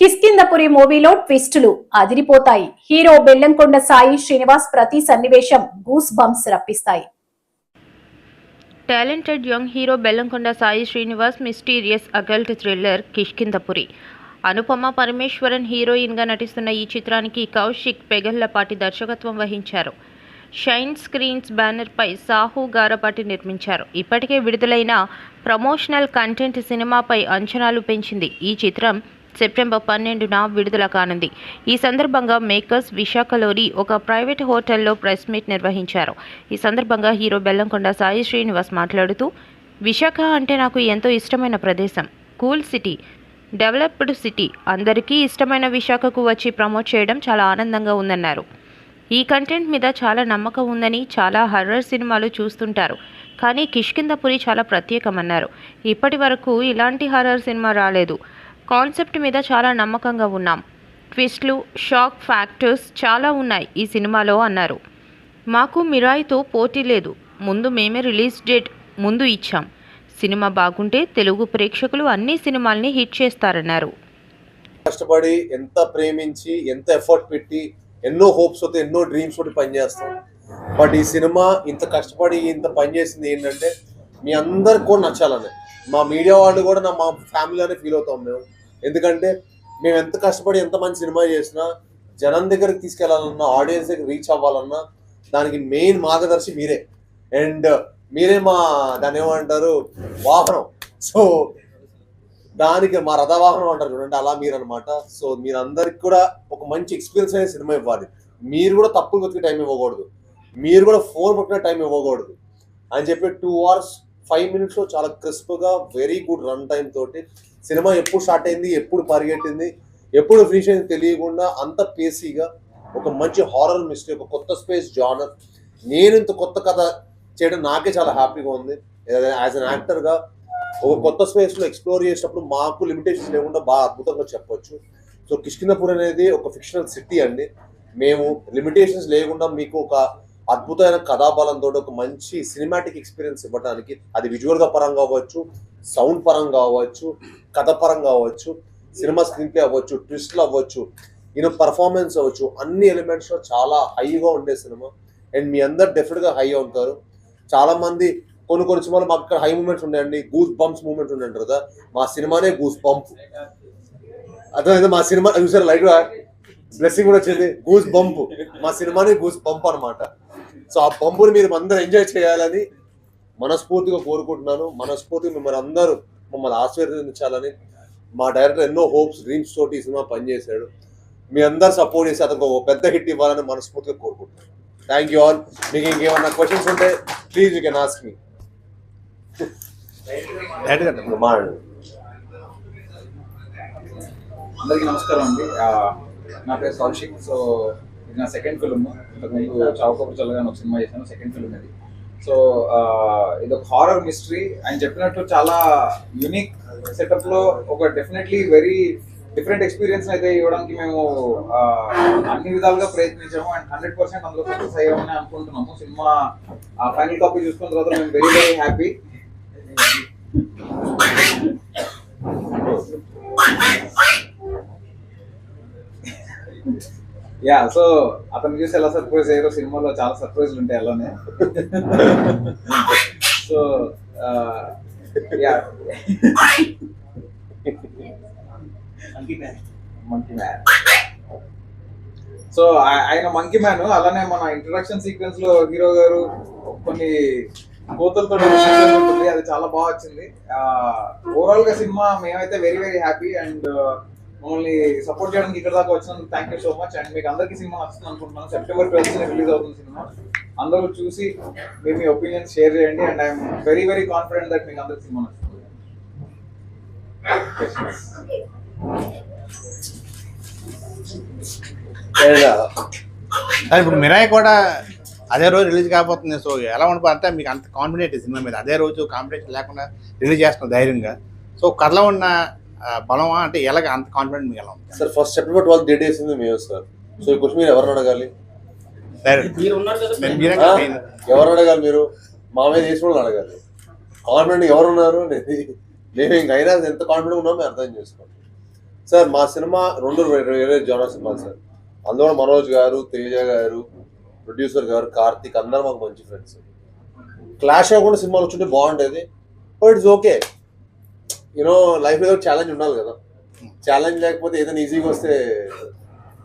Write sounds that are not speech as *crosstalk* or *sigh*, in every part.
కిష్కిందపురి మూవీలో ట్విస్టులు అదిరిపోతాయి. హీరో బెల్లంకొండ సాయి శ్రీనివాస్ ప్రతి సన్నివేశం goose bumps రప్పిస్తాయి. Talented young hero Bellamkonda Sai Srinivas mysterious occult thriller Kishkindhapuri Anupama Parameswaran హీరోయిన్గా నటిస్తున్న ఈ చిత్రానికి కౌశిక్ పెగల్లపాటి దర్శకత్వం వహించారు. షైన్ స్క్రీన్స్ బ్యానర్పై సాహు గారపాటి నిర్మించారు. ఇప్పటికే విడుదలైన ప్రమోషనల్ కంటెంట్ సినిమాపై అంచనాలు పెంచింది ఈ చిత్రం. సెప్టెంబర్ పన్నెండున విడుదల కానుంది. ఈ సందర్భంగా మేకర్స్ విశాఖలోని ఒక ప్రైవేట్ హోటల్లో ప్రెస్ మీట్ నిర్వహించారు. ఈ సందర్భంగా హీరో బెల్లంకొండ సాయి శ్రీనివాస్ మాట్లాడుతూ విశాఖ అంటే నాకు ఎంతో ఇష్టమైన ప్రదేశం. Cool city developed city. అందరికీ ఇష్టమైన విశాఖకు వచ్చి ప్రమోట్ చేయడం చాలా ఆనందంగా ఉందన్నారు. ఈ కంటెంట్ మీద చాలా నమ్మకం ఉందని చాలా హర్రర్ సినిమాలు చూస్తుంటారు. కానీ కిష్కిందపురి చాలా ప్రత్యేకమన్నారు. ఇప్పటి వరకు ఇలాంటి హర్రర్ సినిమా రాలేదు. కాన్సెప్ట్ మీద చాలా నమ్మకంగా ఉన్నాం. ట్విస్ట్లు షాక్ ఫ్యాక్టర్స్ చాలా ఉన్నాయి ఈ సినిమాలో అన్నారు. మాకు మిరాయితో పోటీ లేదు. ముందు మేమే రిలీజ్ డేట్ ముందు ఇచ్చాం. సినిమా బాగుంటే తెలుగు ప్రేక్షకులు అన్ని సినిమాల్ని హిట్ చేస్తారన్నారు. కష్టపడి ఎంత ప్రేమించి ఎంత ఎఫర్ట్ పెట్టి ఎన్నో హోప్స్ తోటి ఎన్నో డ్రీమ్స్ తోటి పనిచేస్తాం బట్ ఈ సినిమా ఇంత కష్టపడి ఇంత పనిచేసింది ఏంటంటే మీ అందరికి కూడా నచ్చాలని. మా మీడియా వాళ్ళు కూడా నా మా ఫ్యామిలీలోనే ఫీల్ అవుతాం మేము. ఎందుకంటే మేము ఎంత కష్టపడి ఎంత మంచి సినిమా చేసినా జనం దగ్గరికి తీసుకెళ్ళాలన్నా ఆడియన్స్ దగ్గర రీచ్ అవ్వాలన్నా దానికి మెయిన్ మార్గదర్శి మీరే. అండ్ మీరే మా దాన్ని ఏమంటారు వాహనం. సో దానికి మా రథవాహనం అంటారు చూడండి అలా మీరు అనమాట సో మీరందరికి కూడా ఒక మంచి ఎక్స్పీరియన్స్ అనే సినిమా ఇవ్వాలి. మీరు కూడా తప్పులు వెతికే టైం ఇవ్వకూడదు. మీరు కూడా ఫోన్ పట్టిన టైం ఇవ్వకూడదు. అని చెప్పి టూ అవర్స్ ఫైవ్ మినిట్స్లో చాలా క్రిస్ప్గా వెరీ గుడ్ రన్ టైం తోటి సినిమా ఎప్పుడు స్టార్ట్ అయింది ఎప్పుడు పరిగెట్టింది ఎప్పుడు ఫినిష్ అయింది తెలియకుండా అంత పేసీగా ఒక మంచి హారర్ మిస్టరీ ఒక కొత్త స్పేస్ జానర్ నేను ఇంత కొత్త కథ చేయడం నాకే చాలా హ్యాపీగా ఉంది. యాజ్ అన్ యాక్టర్గా ఒక కొత్త స్పేస్లో ఎక్స్ప్లోర్ చేసినప్పుడు మాకు లిమిటేషన్స్ లేకుండా బాగా అద్భుతంగా చెప్పొచ్చు. సో కిష్కిందపూర్ అనేది ఒక ఫిక్షనల్ సిటీ అండి. మేము లిమిటేషన్స్ లేకుండా మీకు ఒక అద్భుతమైన కథాబలంతో ఒక మంచి సినిమాటిక్ ఎక్స్పీరియన్స్ ఇవ్వడానికి అది విజువల్గా పరంగా అవ్వచ్చు సౌండ్ పరంగా అవ్వచ్చు కథ పరంగా అవ్వచ్చు సినిమా స్క్రీన్ ప్లే అవ్వచ్చు ట్విస్ట్లు అవ్వచ్చు ఈయన పర్ఫార్మెన్స్ అవ్వచ్చు అన్ని ఎలిమెంట్స్లో చాలా హైగా ఉండే సినిమా అండ్ మీ అందరు డెఫినెట్గా హై ఉంటారు. చాలా మంది కొన్ని కొన్ని సినిమాలు మాకు ఇక్కడ హై మూమెంట్స్ ఉన్నాయండి. గూస్ బంప్స్ మూమెంట్ ఉండండి కదా. మా సినిమానే గూస్ బంప్ అర్థమైంది? మా సినిమా చూసారు లైట్గా? బ్లెస్సింగ్ కూడా వచ్చింది. గూస్ బంప్ మా సినిమానే గూస్ బంప్ అన్నమాట. సో ఆ పంపుని మీరు అందరూ ఎంజాయ్ చేయాలని మనస్ఫూర్తిగా కోరుకుంటున్నాను. మనస్ఫూర్తిగా మిమ్మల్ని అందరూ మమ్మల్ని ఆశీర్వదించాలని మా డైరెక్టర్ ఎన్నో హోప్స్ డ్రీమ్స్ తోటి ఈ సినిమా పనిచేశాడు. మీ అందరు సపోర్ట్ చేసి అతనికి ఒక పెద్ద హిట్ ఇవ్వాలని మనస్ఫూర్తిగా కోరుకుంటున్నాను. థ్యాంక్ యూ ఆల్ మీకు ఇంకేమన్నా క్వశ్చన్స్ ఉంటే ప్లీజ్ యూ కెన్ ఆస్క్ మీ అందరికీ నమస్కారం అండి. ఆ, నా పేరు కౌశిక్. సో నా సెకండ్ ఫిల్మ్ ఇంతకుముందు చావుకబురు చల్లగా ఒక సినిమా చేశాను సెకండ్ ఫిల్మ్ ఇది. సో ఇది ఒక హారర్ మిస్టరీ ఆయన చెప్పినట్టు చాలా యూనిక్ సెటప్లో ఒక డెఫినెట్లీ వెరీ డిఫరెంట్ ఎక్స్పీరియన్స్ అయితే ఇవ్వడానికి మేము అన్ని విధాలుగా ప్రయత్నించాము. అండ్ హండ్రెడ్ పర్సెంట్ అందులో సక్సెస్ అయ్యామని అనుకుంటున్నాము. సినిమా ఫైనల్ కాపీ చూసుకున్న తర్వాత మేము very very happy yeah so అతను చూసి ఎలా సర్ప్రైజ్ అయ్యారో సినిమాలో చాలా సర్ప్రైజ్లు ఉంటాయి అలానే. So yeah monkey man so ఆయన మంకీ మ్యాన్ అలానే మన ఇంట్రడక్షన్ సీక్వెన్స్లో హీరో గారు కొన్ని కోతలతో ఉంటుంది అది చాలా బాగా వచ్చింది. ఓవరాల్గా సినిమా మేమైతే వెరీ వెరీ హ్యాపీ అండ్ మమ్మల్ని సపోర్ట్ చేయడానికి ఇక్కడ దాకా వచ్చినందుకు thank you so much and మీకు అందరికీ సినిమా నచ్చుతుంది అనుకుంటున్నాను. సెప్టెంబర్ ట్వెల్త్ రిలీజ్ అవుతుంది సినిమా. అందరూ చూసి మీ మీ ఒపీనియన్ షేర్ చేయండి. And I'm very very confident that మీకు అందరికి సినిమా నచ్చుతుంది. ఇప్పుడు మిరాయి కూడా అదే రోజు రిలీజ్ కాబోతుంది. సో ఎలా ఉండిపో అంటే మీకు అంత కాన్ఫిడెంట్ సినిమా మీద. అదే రోజు కాంపిటీషన్ లేకుండా రిలీజ్ చేస్తున్న ధైర్యంగా. సో కథలో ఉన్న బలమా అంటే ఎలాగ అంత కాన్ఫిడెంట్ మీకు ఎలా ఉంది sir first September twelfth date వేసింది మేము సార్. సో ఈ క్వశ్చన్ మీరు ఎవరిని అడగాలి. ఎవరిని అడగాలి మీరు? మా మీద చేసిన వాళ్ళని అడగాలి. కాన్ఫిడెంట్ ఎవరు ఉన్నారు అనేది మేము ఇంక అయినా ఎంత కాన్ఫిడెంట్ ఉన్నామో మేము అర్థం చేసుకోండి సార్ మా సినిమా రెండు వేరే జోనర్ సినిమాలు సార్. అందులో మనోజ్ గారు తేజ గారు ప్రొడ్యూసర్ గారు కార్తిక్ అందరూ మాకు మంచి ఫ్రెండ్స్ క్లాష్ అవ్వకుండా సినిమాలు వచ్చుంటే బాగుండేది but it's okay you know life ఏదో ఛాలెంజ్ ఉండాలి కదా. ఛాలెంజ్ లేకపోతే ఏదైనా ఈజీగా వస్తే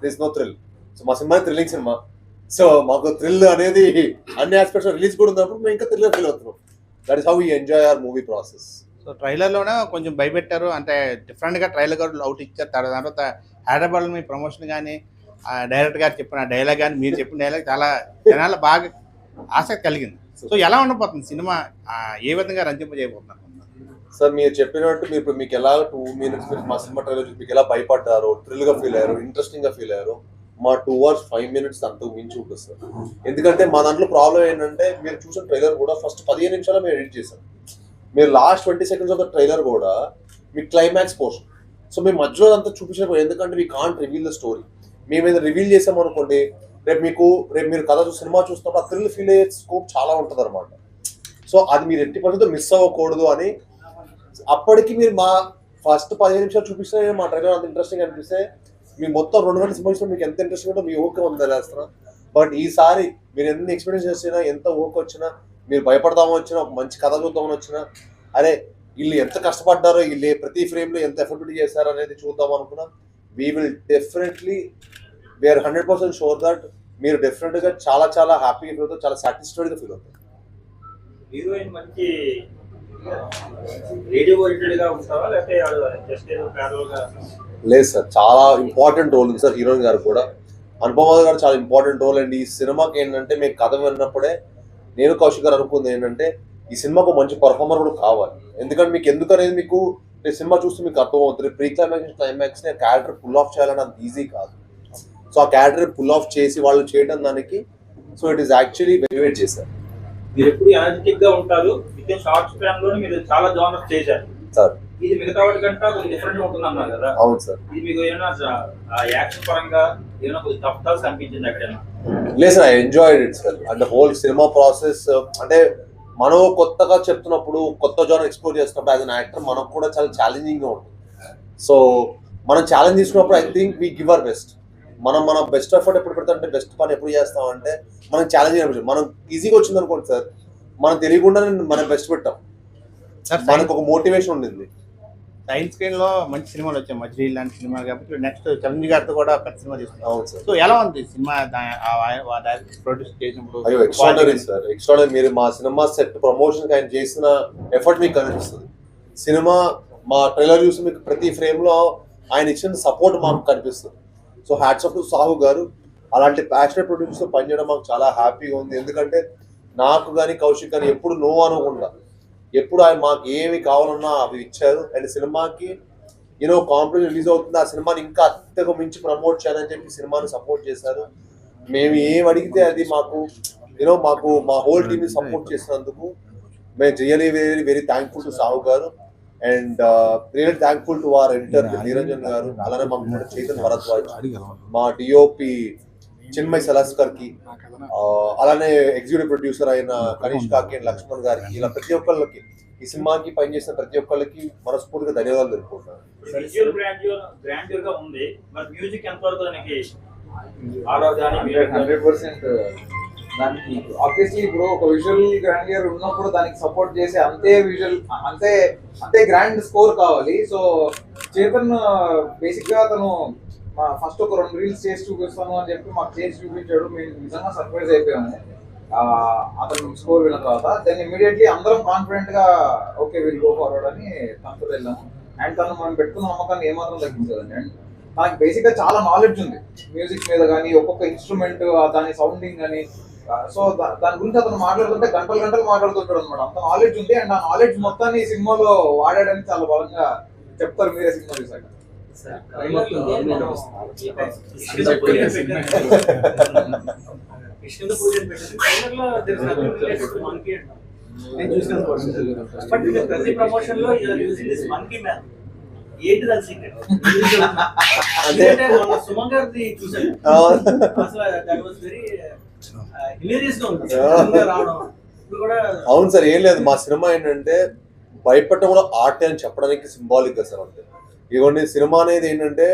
దిస్ నో థ్రిల్ సో మా సినిమా థ్రిల్లింగ్ సినిమా. సో మాకు థ్రిల్ అనేది అన్ని ఆస్పెక్ట్స్ రిలీజ్ కూడా ఉన్నప్పుడు మేము ఇంకా థ్రిల్ ఫీల్ అవుతున్నాం. That is how we enjoy our movie process so ట్రైలర్లోనే కొంచెం భయపెట్టారు. అంటే డిఫరెంట్గా ట్రైలర్ గారు అవుట్ ఇచ్చారు. తర్వాత తర్వాత హైదరాబాద్లో మీ ప్రమోషన్ కానీ డైరెక్టర్ గారు చెప్పిన డైలాగ్ కానీ మీరు చెప్పిన డైలాగ్ చాలా జనాలు బాగా ఆసక్తి కలిగింది. సో ఎలా ఉండబోతుంది సినిమా? ఏ విధంగా రంజింపజేయబోతున్నారు? సార్ మీరు చెప్పినట్టు మీరు ఇప్పుడు మీకు ఎలా టూ మినిట్స్ మీరు మా సినిమా ట్రైలర్ చూసి మీకు ఎలా భయపడ్డారు థ్రిల్గా ఫీల్ అయ్యారు ఇంట్రెస్టింగ్గా ఫీల్ అయ్యారు మా టూ అవర్స్ ఫైవ్ మినిట్స్ అంత మించి ఉంటుంది సార్. ఎందుకంటే మా దాంట్లో ప్రాబ్లం ఏంటంటే మీరు చూసిన ట్రైలర్ కూడా ఫస్ట్ పదిహేను నిమిషాలు మేము ఎడిట్ చేశాం. మీరు last twenty seconds of the trailer కూడా మీ క్లైమాక్స్ పోర్షన్ సో మేము మధ్యలో అంతా చూపించకపోయి ఎందుకంటే మీ కాంట్ రివీల్ ద స్టోరీ మేము ఏదైనా రివీల్ చేసాం అనుకోండి రేపు మీకు రేపు మీరు కథ చూసి సినిమా చూస్తున్నప్పుడు ఆ థ్రిల్ ఫీల్ అయ్యే స్కోప్ చాలా ఉంటుంది అనమాట సో అది మీరు ఎట్టి పరిస్థితుల్లో మిస్ అవ్వకూడదు అని అప్పటికి మీరు మా ఫస్ట్ పదిహేను నిమిషాలు చూపిస్తే మా ట్రైలర్ అంత ఇంట్రెస్టింగ్ అనిపిస్తే మీ మొత్తం రెండు గంటల సంబంధించిన మీకు ఎంత ఇంట్రెస్టింగ్ ఉందో మీ ఓకే ఉందా వేస్తున్నా బట్ ఈసారి మీరు ఎన్ని ఎక్స్పీరియన్స్ చేసినా ఎంత ఓకే వచ్చినా మీరు భయపడదామని వచ్చినా ఒక మంచి కథ చూద్దామని వచ్చినా అరే వీళ్ళు ఎంత కష్టపడ్డారో వీళ్ళు ప్రతి ఫ్రేమ్లో ఎంత ఎఫర్ట్ చేశారో అనేది చూద్దాం అనుకున్నా. We will definitely we are hundred percent sure that మీరు డెఫినెట్గా చాలా చాలా హ్యాపీగా ఫీల్ అవుతారు చాలా సాటిస్ఫైడ్గా ఫీల్ అవుతారు. హీరోయిన్ మంచి లేదు సార్ చాలా ఇంపార్టెంట్ రోల్ ఉంది సార్ హీరోయిన్ గారు కూడా. అనుపమ గారు చాలా ఇంపార్టెంట్ రోల్. అండ్ ఈ సినిమాకి ఏంటంటే మీకు కథ విన్నప్పుడే నేను కౌశిక్ గారు అనుకుంది ఏంటంటే ఈ సినిమాకు మంచి పర్ఫార్మర్ కూడా కావాలి. ఎందుకంటే మీకు ఎందుకు అనేది మీకు ఈ సినిమా చూస్తే మీకు అర్థమవుతుంది. ప్రీ క్లైమాక్స్ క్లైమాక్స్ని క్యారెక్టర్ పుల్ ఆఫ్ చేయాలని అంత ఈజీ కాదు. సో ఆ క్యారెక్టర్ పుల్ ఆఫ్ చేసి వాళ్ళు చేయడం దానికి సో ఇట్ ఈస్ యాక్చువల్లీ వెరివేట్ చేశారు. మీరు ఎప్పుడు ఎనర్జెటిక్గా ఉంటారు విత్ ఇన్ షార్ట్ స్పాన్లో మీరు చాలా జానర్స్ చేశారు. సార్. ఇది మిగతా వాటి కంటే కొంచెం డిఫరెంట్ ఉంటుంది అన్నారు కదా. అవును సార్. ఇది మీకు ఏమైనా యాక్షన్ పరంగా ఏమైనా కొంచెం తప్పుతాల్సి అనిపించింది అక్కడైనా లేదు sir I enjoy it sir అంటే హోల్ సినిమా ప్రాసెస్ అంటే మనం కొత్తగా చెప్తున్నప్పుడు కొత్త జాన్ ఎక్స్ప్లోర్ చేస్తున్నప్పుడు యాజ్ అన్ యాక్టర్ మనకు కూడా చాలా ఛాలెంజింగ్గా ఉంటుంది. సో మనం ఛాలెంజ్ తీసుకున్నప్పుడు I think we give our best మనం మన బెస్ట్ ఎఫర్ట్ ఎప్పుడు పెడతామంటే బెస్ట్ పని ఎప్పుడు చేస్తామంటే మనం ఛాలెంజ్ అనిపించదు మనం ఈజీగా వచ్చింది అనుకోండి సార్ మనం తెలియకుండానే మనం బెస్ట్ పెట్టాం. సార్ మనకు ఒక మోటివేషన్ ఉండింది. సైన్స్ స్క్రీన్లో మంచి సినిమాలు వచ్చాయి. మధ్య లాంటి సినిమాలు కాబట్టి నెక్స్ట్ చిరంజీవి గారితో కూడా పెద్ద సినిమా తీసుకున్నాం సో ఎలా ఉంది సినిమా? ప్రొడ్యూస్ చేసినప్పుడు సార్. మీరు మా సినిమా సెట్ ప్రమోషన్ ఆయన చేసిన ఎఫర్ట్ మీకు కనిపిస్తుంది. సినిమా మా ట్రైలర్ చూసి మీకు ప్రతి ఫ్రేమ్లో ఆయన ఇచ్చిన సపోర్ట్ మాకు కనిపిస్తుంది. So hats off to Sahu garu. అలాంటి ప్యాషనెట్ ప్రొడ్యూసర్ పనిచేయడం మాకు చాలా హ్యాపీగా ఉంది. ఎందుకంటే నాకు కానీ కౌశిక్ కానీ ఎప్పుడు నో అనుకుండా ఎప్పుడు ఆయన మాకు ఏమి కావాలన్నా అవి ఇచ్చారు. అండ్ సినిమాకి యూనో కాంప్లెక్స్ రిలీజ్ అవుతుంది. ఆ సినిమాని ఇంకా అత్యకు మించి ప్రమోట్ చేయాలని చెప్పి సినిమాని సపోర్ట్ చేశారు. మేము ఏం అడిగితే అది మాకు యూనో మాకు మా హోల్ టీమ్ సపోర్ట్ చేసినందుకు మేము really very very thankful to Sahu garu. And really thankful to our editor Niranjan garu అలానే మా చైతన్ భరద్వాజ్ మా డిఓపి చిన్మయ్ సలాస్కర్కి అలానే ఎగ్జిక్యూటివ్ ప్రొడ్యూసర్ అయిన కనీష్ కాకి అండ్ లక్ష్మణ్ గారికి ఇలా ప్రతి ఒక్కళ్ళకి ఈ సినిమాకి పనిచేసిన ప్రతి ఒక్కళ్ళకి మనస్ఫూర్తిగా ధన్యవాదాలు తెలుపుకుంటున్నాను. మ్యూజిక్ ఎంత వరకు హండ్రెడ్ పర్సెంట్ దానికి ఆబ్వియస్లీ ఇప్పుడు ఒక విజువల్ గ్రాండియర్ ఉన్నప్పుడు దానికి సపోర్ట్ చేసి అంతే విజువల్ అంతే అంతే గ్రాండ్ స్కోర్ కావాలి. సో చేతన్ బేసిక్గా ఫస్ట్ ఒక రెండు రీల్స్ చేసి చూపిస్తాను అని చెప్పి మాకు చేసి చూపించాడు. మేము నిజంగా సర్ప్రైజ్ అయిపోయాము. అతను స్కోర్ విన్న తర్వాత. దెన్ ఇమీడియట్లీ అందరం కాన్ఫిడెంట్గా ఓకే విల్ గో ఫార్వర్డ్ అని తనతో వెళ్ళాము. అండ్ తను మనం పెట్టుకున్న నమ్మకాన్ని ఏమాత్రం తగ్గించదండి. అండ్ తనకి బేసిక్గా చాలా నాలెడ్జ్ ఉంది. మ్యూజిక్ మీద కానీ ఒక్కొక్క ఇన్స్ట్రుమెంట్ దాని సౌండింగ్ కానీ సో దాని గురించి అతను మాట్లాడుతుంటే గంటలు గంటలు మాట్లాడుతుంటాడు అనమాట అంత నాలెడ్జ్ ఉంది అండ్ ఆ నాలెడ్జ్ మొత్తాన్ని ఈ సినిమాలో వాడాడని చాలా బలంగా చెప్తారు మీరే సినిమా చూసాక. నేను చూసాను బట్ ప్రతి ప్రమోషన్లో యూజింగ్ దిస్ మంకీ మ్యాన్ ఏంటి దాని *laughs* *laughs* సీక్రెట్ చూసాను అసలు దట్ వాస్ వెరీ అవును సార్ ఏం లేదు. మా సినిమా ఏంటంటే భయపడటం కూడా ఆర్ట్ అని చెప్పడానికి సింబాలిక్గా సార్ అంతే. ఇదిగోండి సినిమా అనేది ఏంటంటే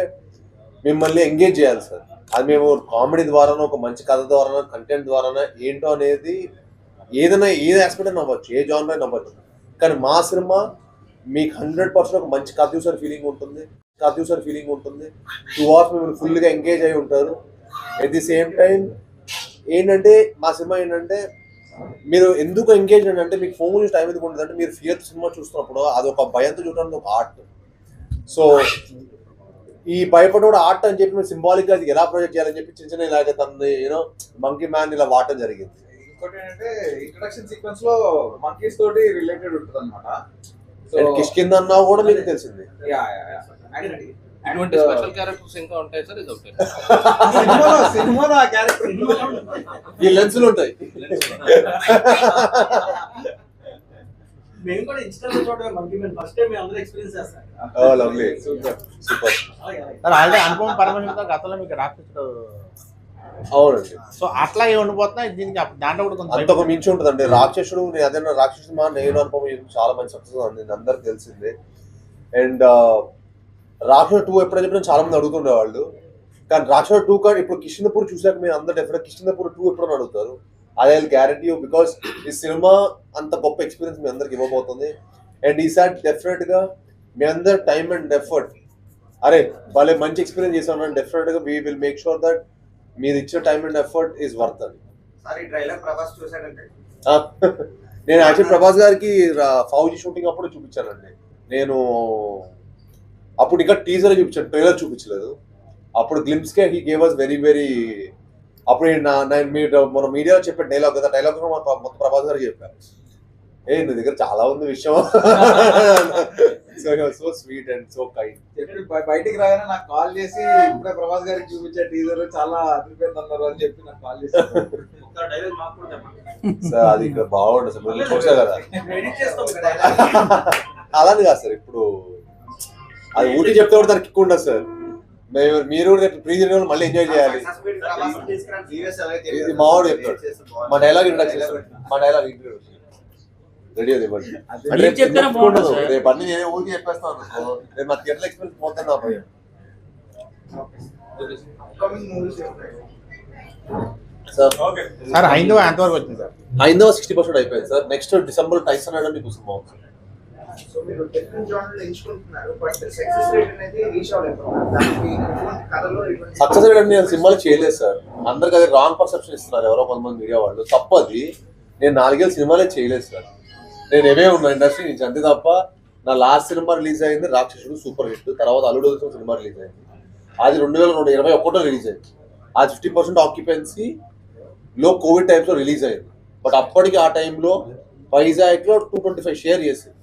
మిమ్మల్ని ఎంగేజ్ చేయాలి సార్. అది మేము కామెడీ ద్వారానో ఒక మంచి కథ ద్వారానో కంటెంట్ ద్వారానో ఏంటో అనేది ఏదైనా ఏ ఆస్పెక్ట్ అయినా అవ్వచ్చు ఏ జాన్ అయినా అవ్వచ్చు కానీ మా సినిమా మీకు హండ్రెడ్ పర్సెంట్ ఒక మంచి కథ చూసారు ఫీలింగ్ ఉంటుంది. కథ చూసారు ఫీలింగ్ ఉంటుంది. టూ అవర్స్ మిమ్మల్ని ఫుల్గా ఎంగేజ్ అయి ఉంటారు. ఎట్ ది సేమ్ టైం ఏంటంటే మా సినిమా ఏంటంటే మీరు ఎందుకు ఎంగేజ్ అంటే మీకు ఫోన్ గురించి టైం ఎందుకు ఉంటుంది అంటే మీరు ఫియర్ సినిమా చూస్తున్నప్పుడు అది ఒక భయంతో చూడడానికి ఒక ఆర్ట్ సో ఈ భయపడోడు ఆర్ట్ అని చెప్పి మీరు సింబాలిక్గా అది ఎలా ప్రొజెక్ట్ చేయాలని చెప్పి చిన్న చిన్న ఇలాగ తన యూనో మంకీ మ్యాన్ ఇలా వాడటం జరిగింది. ఇంకోటి ఏంటంటే ఇంట్రడక్షన్ సీక్వెన్స్లో మంకీస్ తోటి రిలేటెడ్ ఉంటుంది అనమాట కిష్కింద అన్నా కూడా మీకు తెలిసింది. ఇటువంటి స్పెషల్ క్యారెక్టర్స్ ఇంకా ఉంటాయి సార్ ఇది ఒకటి. సినిమాలో సినిమాలో ఆ క్యారెక్టర్ *laughs* ఈ లెన్సులు ఉంటాయి. మేము కూడా ఇన్స్టాలో చూడడం మనకి మేము ఫస్ట్ టైం మేము అందరూ ఎక్స్పీరియన్స్ చేస్తాం lovely super super sir already Anupama పరమేశ్వరంతో గతంలో మీకు రాక్షసుడు అవునండి. సో అట్లాగే ఉండిపోతున్నాయి దీనికి దాంట్లో కూడా కొంచెం అంతకు మించి ఉంటుందండి. రాక్షసుడు అదే రాక్షసుడు మా నేను అనుభవం ఇది చాలా మంచి సక్సెస్ అండి అందరికి తెలిసిందే. అండ్ రాక్షసుడు టూ ఎప్పుడైనా చెప్పినా చాలా మంది అడుగుతుండేవాళ్ళు కానీ రాక్షసుడు టూ కార్డ్ ఇప్పుడు కిష్కిందపూర్ చూసాక మీరు అందరు డెఫినెట్ కిష్కిందపూర్ టూ ఎప్పుడైనా అడుగుతారు? అదే గ్యారంటీ బికాస్ ఈ సినిమా అంత గొప్ప ఎక్స్పీరియన్స్ మీ అందరికి ఇవ్వబోతుంది. అండ్ ఈసారి డెఫినెట్గా మీ అందరు టైం అండ్ ఎఫర్ట్ అరే భలే మంచి ఎక్స్పీరియన్స్ చేసాను డెఫినెట్గా we will make sure that మీరు ఇచ్చే time and effort is worth అది నేను యాక్చువల్ ప్రభాస్ గారికి ఫౌజీ షూటింగ్ అప్పుడు చూపించానండి. నేను అప్పుడు ఇంకా టీజర్ చూపించాను ట్రైలర్ చూపించలేదు. అప్పుడు glimpse K he gave us very very అప్పుడు నా- నేను మీరు మన మీడియాలో చెప్పే డైలాగ్ కదా డైలాగ్ మొత్తం ప్రభాస్ గారు చెప్పాను ఏ నీ దగ్గర చాలా ఉంది విషయం. So so sweet and so kind బయటికి రాగానే నాకు కాల్ చేసి ఇప్పుడే ప్రభాస్ గారికి చూపించే టీజర్ చాలా అదిరిపోయింది అన్నారు అని చెప్పి నాకు కాల్ చేసి. సార్ అది ఇక్కడ బాగుంటుంది సార్. చూసా కదా. *laughs* *laughs* అలానే కాదు సార్. ఇప్పుడు అది ఊటీ చెప్తే కూడా దానికి ఎక్కువ ఉండదు సార్. మేము మీరు రేపు ప్రీ జరిగిన మళ్ళీ ఎంజాయ్ చేయాలి. ఇది మావాడు చెప్తాడు మా డైలాగ్ ఇంట్రడక్షన్ మా డైలాగ్ ఇంట్రడ్యూస్ రెడీ అది రేపు ఉండదు. రేపు అన్ని నేనే ఊరికి చెప్పేస్తాను. రేపు మా థియేటర్ ఎక్స్పీరియన్స్ నా భయం సార్. సార్ హైందవ ఎంతవరకు వచ్చింది సార్? ఐదో సిక్స్టీ పర్సెంట్ అయిపోయింది సార్. నెక్స్ట్ డిసెంబర్ టైసన్ మీకు సినిమా అవుతుంది సో మీరు డిఫరెంట్ జానర్లు ఎంచుకుంటున్నారు. బట్ సక్సెస్ రేట్ అనేది రీచ్ అవ్వలేదు. సక్సెస్ రేట్ నేను సినిమాలు చేయలేదు సార్ అందరికి అది రాంగ్ పర్సెప్షన్ ఇస్తున్నారు ఎవరో కొంతమంది మీడియా వాళ్ళు. తప్పది నేను నాలుగేళ్ళు సినిమాలే చేయలేదు సార్ నేను ఏమే ఉన్నా ఇండస్ట్రీ నుంచి. అంతే తప్ప నా లాస్ట్ సినిమా రిలీజ్ అయింది రాక్షసుడు సూపర్ హిట్ తర్వాత అల్లుడు సినిమా రిలీజ్ అయింది. అది రెండు వేల రెండు ఇరవై ఒకటో రిలీజ్ అయింది. అది ఫిఫ్టీ పర్సెంట్ ఆక్యుపెన్సీ లో కోవిడ్ టైమ్స్లో రిలీజ్ అయింది. బట్ అప్పటికి ఆ టైంలో వైజాగ్లో టూ ట్వంటీ ఫైవ్ షేర్ చేసింది.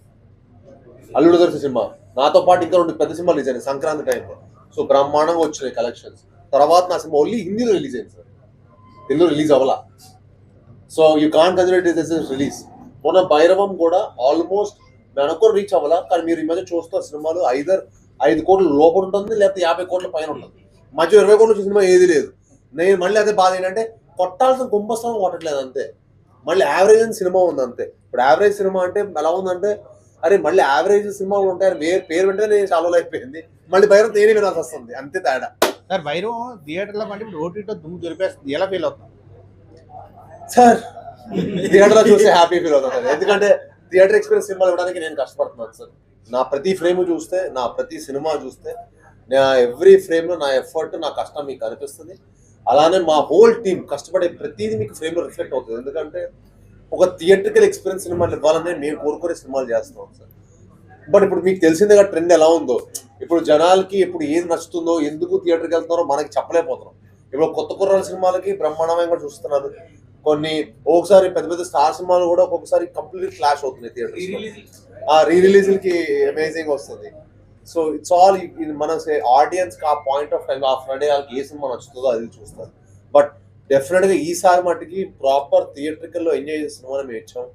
అల్లుడు దొరికిన సినిమా. నాతో పాటు ఇంకా రెండు పెద్ద సినిమాలు రిలీజ్ అయినాయి సంక్రాంతి టైంలో. సో బ్రహ్మాండంగా వచ్చినాయి కలెక్షన్స్. తర్వాత నా సినిమా ఓన్లీ హిందీలో రిలీజ్ అయింది sir. Telugu release అవ్వాల. So you can consider it is release. మొన్న భైరవం కూడా ఆల్మోస్ట్ వెనక రీచ్ అవ్వాలా కానీ మీరు ఈ మధ్య చూస్తున్న సినిమాలు ఐదర్ ఐదు కోట్ల లోపల ఉంటుంది లేకపోతే యాభై కోట్ల పైన ఉంటుంది మధ్య ఇరవై కోట్ల సినిమా ఏది లేదు. నేను మళ్ళీ అదే బాధ ఏంటంటే కొట్టాల్సిన కుంభస్థానం కొట్టట్లేదు అంతే. మళ్ళీ యావరేజ్ అని సినిమా ఉంది అంతే ఇప్పుడు యావరేజ్ సినిమా అంటే ఎలా ఉందంటే అరే మళ్ళీ యావరేజ్ సినిమాలు ఉంటాయని వేరు పేరు వెంటనే నేను చాలా అయిపోయింది. మళ్ళీ భైరవం నేనే వినాల్సి వస్తుంది. అంతే తేడా. సార్ వైరం థియేటర్లో అంటే ఇప్పుడు ఓటీతో దుమ్ము దులిపేస్తుంది. ఎలా ఫీల్ అవుతాం సార్ థియేటర్లో చూస్తే హ్యాపీ ఫీల్ అవుతాను సార్. ఎందుకంటే థియేటర్ ఎక్స్పీరియన్స్ సినిమాలు ఇవ్వడానికి నేను కష్టపడుతున్నాను సార్. నా ప్రతి ఫ్రేమ్ చూస్తే నా ప్రతి సినిమా చూస్తే నా ఎవ్రీ ఫ్రేమ్లో నా ఎఫర్ట్ నా కష్టం మీకు కనిపిస్తుంది అలానే మా హోల్ టీం కష్టపడే ప్రతిదీ మీకు ఫ్రేమ్ రిఫ్లెక్ట్ అవుతుంది. ఎందుకంటే ఒక థియేట్రికల్ ఎక్స్పీరియన్స్ సినిమాలు ఇవ్వాలని మేము కోరుకునే సినిమాలు చేస్తున్నాం సార్. బట్ ఇప్పుడు మీకు తెలిసిందే కదా ట్రెండ్ ఎలా ఉందో ఇప్పుడు జనాలకి ఇప్పుడు ఏది నచ్చుతుందో ఎందుకు థియేటర్కి వెళ్తున్నారో మనకి చెప్పలేకపోతున్నాం. ఇప్పుడు కొత్త కుర్రాల సినిమాలకి బ్రహ్మాండమైన కూడా చూస్తున్నారు. కొన్ని ఒకసారి పెద్ద పెద్ద స్టార్ సినిమాలు కూడా ఒక్కొక్కసారి కంప్లీట్ క్లాష్ అవుతున్నాయి థియేటర్ ఆ రీ రిలీజ్లకి అమేజింగ్ వస్తుంది. సో ఇట్స్ ఆల్ మన ఆడియన్స్ ఆ పాయింట్ ఆఫ్ టైం ఆ ఫ్రైడే వాళ్ళకి ఏ సినిమా నచ్చుతుందో అది చూస్తారు. బట్ డెఫినెట్గా ఈసారి మటుకి ప్రాపర్ థియేట్రికల్లో ఎంజాయ్ చేసే సినిమాని మేము ఇచ్చాం.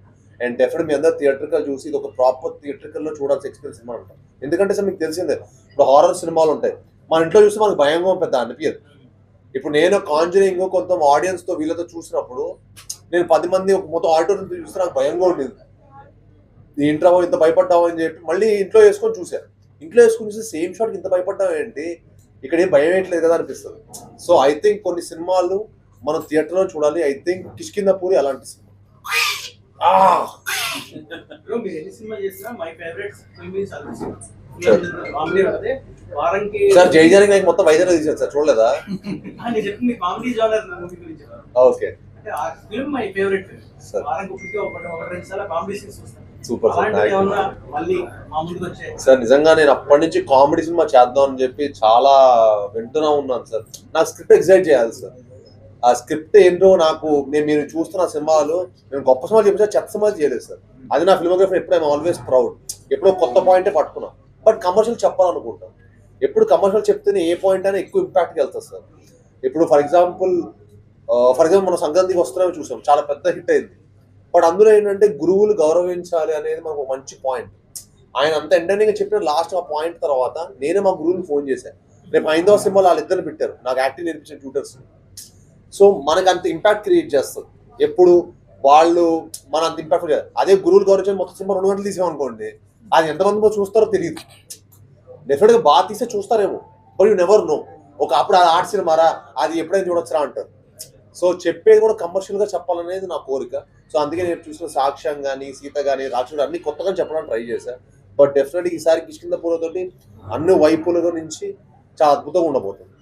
అండ్ డెఫినెట్ మీ అందరు థియేట్రికల్ చూసి ఇది ఒక ప్రాపర్ థియేట్రికల్లో చూడాల్సిన ఎక్స్పీరియన్స్ సినిమా అంటాం. ఎందుకంటే సార్ మీకు తెలిసిందే ఇప్పుడు హారర్ సినిమాలు ఉంటాయి. మన ఇంట్లో చూస్తే మనకు భయంగా పెద్ద అనిపించదు ఇప్పుడు నేను కాంజరింగ్ కొంత ఆడియన్స్తో వీళ్ళతో చూసినప్పుడు నేను పది మంది ఒక మొత్తం ఆడిటోరియం చూస్తే నాకు భయంగా ఉండేది. ఈ ఇంట్లో ఇంత భయపడ్డావు అని చెప్పి మళ్ళీ ఇంట్లో వేసుకొని చూశాను. ఇంట్లో వేసుకుని చూసి సేమ్ షాట్ ఇంత భయపడ్డావు ఏంటి? ఇక్కడ ఏం భయం వేయట్లేదు కదా అనిపిస్తుంది. సో ఐ థింక్ కొన్ని సినిమాలు మనం థియేటర్లో చూడాలి ఐ థింక్ కిష్కిందపూరి అలాంటి సినిమా. సార్ జైజానికి నాకు మొత్తం వైజాగ్ తీసాను సార్ చూడలేదా? ఓకే వచ్చాయి? సార్ నిజంగా నేను అప్పటి నుంచి కామెడీ సినిమా చేద్దాం అని చెప్పి చాలా వింటూనే ఉన్నాను సార్ నాకు స్క్రిప్ట్ ఎగ్జైట్ చేయాలి సార్ ఆ స్క్రిప్ట్ ఏంటో నాకు నేను మీరు చూస్తున్న సినిమాలు నేను గొప్ప సినిమాలు చెప్పిన చెత్త సినిమాలు చేయలేదు సార్. అది నా ఫిల్మోగ్రఫీ ఎప్పుడు ఐమ్ ఆల్వేస్ ప్రౌడ్. ఎప్పుడో కొత్త పాయింటే పట్టుకున్నా. బట్ కమర్షియల్ చెప్పాలనుకుంటాను ఎప్పుడు కమర్షియల్ చెప్తేనే ఏ పాయింట్ అయినా ఎక్కువ ఇంపాక్ట్కి వెళ్తుంది సార్. ఇప్పుడు ఫర్ ఎగ్జాంపుల్ ఫర్ ఎగ్జాంపుల్ మన సంక్రాంతికి వస్తున్నామని చూసాం. చాలా పెద్ద హిట్ అయింది. బట్ అందులో ఏంటంటే గురువులు గౌరవించాలి అనేది మనకు ఒక మంచి పాయింట్ ఆయన అంత ఎంటర్టైనింగ్ చెప్పిన లాస్ట్ ఆ పాయింట్ తర్వాత నేనే మా గురువుని ఫోన్ చేశాను రేపు ఐదవ సినిమాలో వాళ్ళిద్దరు పెట్టారు. నాకు యాక్టింగ్ నేర్పించిన ట్యూటర్స్ సో మనకు అంత ఇంపాక్ట్ క్రియేట్ చేస్తుంది. ఎప్పుడు వాళ్ళు మన అంత ఇంపాక్ట్ అదే గురువులు గౌరవించిన మొత్తం సినిమా రెండు గంటలు తీసామనుకోండి అది ఎంతమంది చూస్తారో తెలియదు. డెఫినెట్గా బాగా తీస్తే చూస్తారేమో బట్ యూ నెవర్ నో ఒక అప్పుడు అది ఆర్ట్ సినిమారా అది ఎప్పుడైనా చూడొచ్చరా అంటారు. సో చెప్పేది కూడా కమర్షియల్గా చెప్పాలనేది నా కోరిక. సో అందుకే నేను చూసిన సాక్ష్యం కానీ సీత కానీ రాక్షసుడు అన్ని కొత్తగా చెప్పడానికి ట్రై చేశాను బట్ డెఫినెట్గా ఈసారి కిష్కింద పూలతోటి అన్ని వైపులతో నుంచి చాలా అద్భుతంగా ఉండబోతుంది.